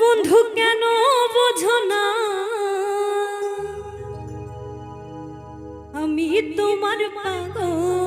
বন্ধু কেন বোঝো না? আমি তোমার পাগল।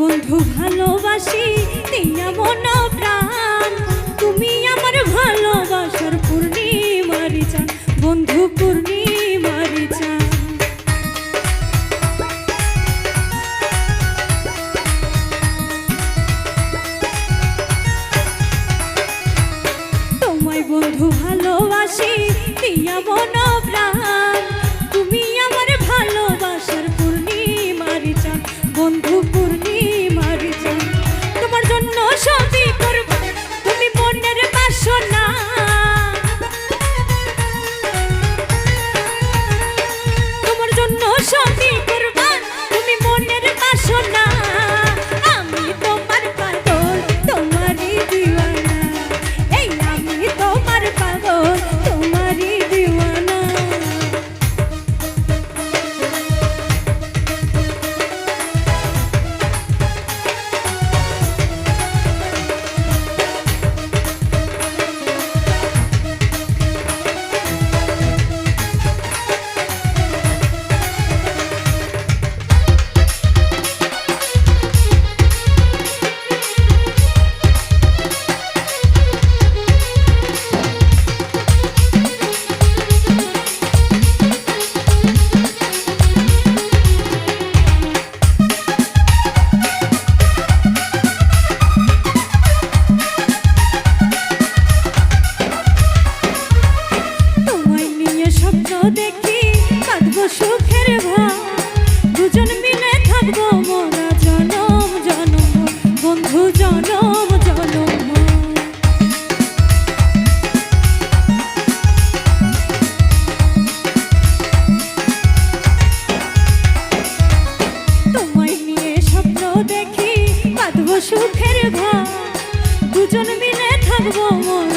বন্ধু ভালোবাসি দিয়া মন প্রাণ। তুমি আমার ভালোবাসার পূর্ণিমারি চান বন্ধু পূর্ণিমারি চান সুখের ঘর দুজন মিলে থাকব মন।